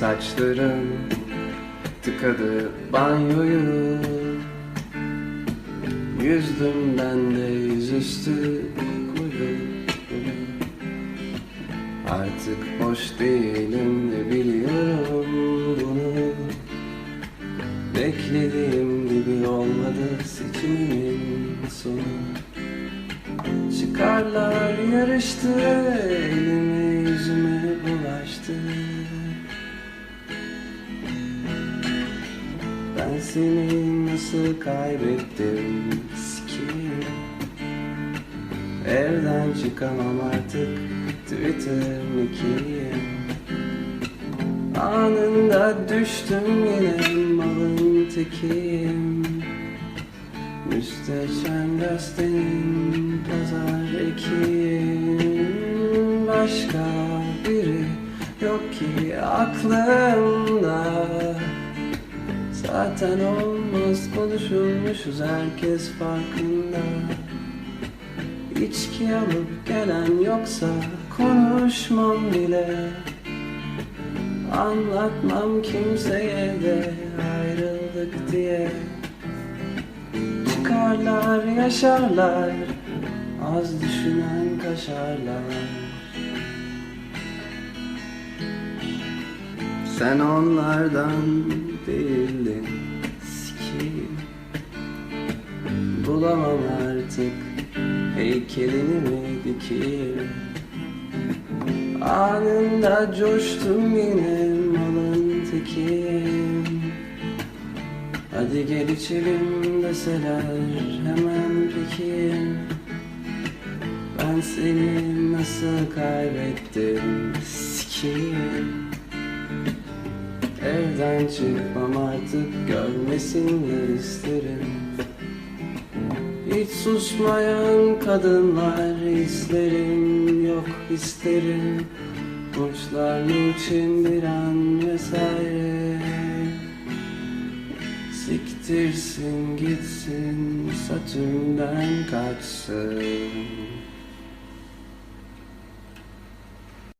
Saçların tıkadı banyoyu. Yüzdüm ben de yüzüstü koyu. Artık boş değilim de biliyorum bunu. Beklediğim gibi olmadı seçimimin sonu. Çıkarlar yarıştı Ben seni nasıl kaybettim? Sikiyim Evden çıkamam artık. Twitter nikiyim Anında düştüm yine malın tekiyim. Müsteşem gazetenin pazar ekiyim. Başka biri yok ki aklımda Zaten olmaz konuşulmuşuz herkes farkında. İçki alıp gelen yoksa konuşmam bile. Anlatmam kimseye de ayrıldık diye. Çıkarlar yaşarlar Az düşünen kaşarlar Sen onlardan değildin. Sikiyim Bulamam artık Heykelini mi dikeyim? Anında coştum yine malın tekiyim Hadi gel içelim deseler hemen pekiyim Ben seni nasıl kaybettim? Sikiyim Evden çıkmam artık görmesinler isterim. Hiç susmayan kadınlar isterim yok isterim. Uçlarım için bir an vesaire. Siktirsin gitsin Satürn'den kaçsın